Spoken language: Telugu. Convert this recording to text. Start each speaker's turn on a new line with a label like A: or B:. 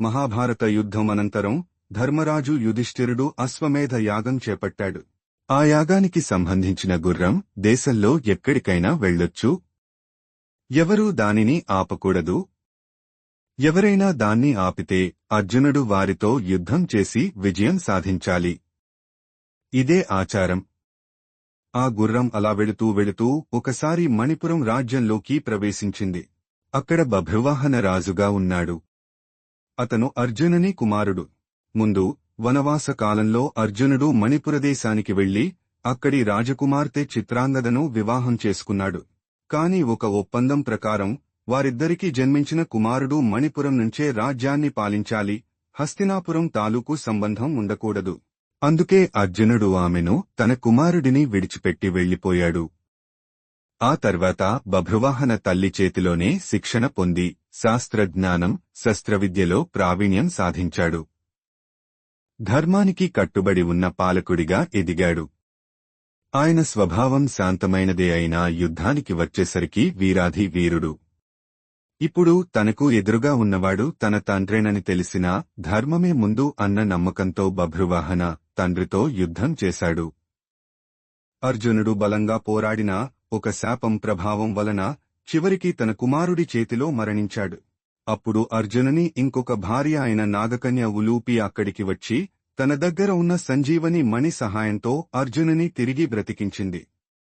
A: మహాభారత యుద్ధం అనంతరం ధర్మరాజు యుధిష్ఠిరుడు అశ్వమేధ యాగం చేపట్టాడు. ఆ యాగానికి సంబంధించిన గుర్రం దేశంలో ఎక్కడికైనా వెళ్ళొచ్చు? ఎవరూ దానిని ఆపకూడదు. ఎవరైనా దాన్ని ఆపితే అర్జునుడు వారితో యుద్ధం చేసి విజయం సాధించాలి. ఇదే ఆచారం. ఆ గుర్రం అలా వెళుతూ వెళుతూ ఒకసారి మణిపురం రాజ్యంలోకి ప్రవేశించింది. అక్కడ బభ్రువాహన రాజుగా ఉన్నాడు. అతను అర్జునుని కుమారుడు. ముందు వనవాస కాలంలో అర్జునుడు మణిపురదేశానికి వెళ్ళి అక్కడి రాజకుమార్తె చిత్రాంగదను వివాహం చేసుకున్నాడు. కాని ఒక ఒప్పందం ప్రకారం వారిద్దరికీ జన్మించిన కుమారుడు మణిపురం నుంచే రాజ్యాన్ని పాలించాలి హస్తినాపురం తాలూకు సంబంధం ఉండకూడదు. అందుకే అర్జునుడు ఆమెను తన కుమారుడిని విడిచిపెట్టి వెళ్ళిపోయాడు ఆ తర్వాత బభ్రువాహన తల్లి చేతిలోనే శిక్షణ పొంది శాస్త్రజ్ఞానం శస్త్రవిద్యలో ప్రావీణ్యం సాధించాడు. ధర్మానికి కట్టుబడి ఉన్న పాలకుడిగా ఎదిగాడు. ఆయన స్వభావం శాంతమైనదే అయినా యుద్ధానికి వచ్చేసరికి వీరాధి వీరుడు. ఇప్పుడు తనకు ఎదురుగా ఉన్నవాడు తన తండ్రేనని తెలిసినా ధర్మమే ముందు అన్న నమ్మకంతో బభ్రువాహన తండ్రితో యుద్ధం చేశాడు. అర్జునుడు బలంగా పోరాడినా ఒక శాపం ప్రభావం వలన చివరికి తన కుమారుడి చేతిలో మరణించాడు. అప్పుడు అర్జునుని ఇంకొక భార్య అయిన నాగకన్య ఉలూపి అక్కడికి వచ్చి తన దగ్గర ఉన్న సంజీవని మణి సహాయంతో అర్జునుని తిరిగి బ్రతికించింది.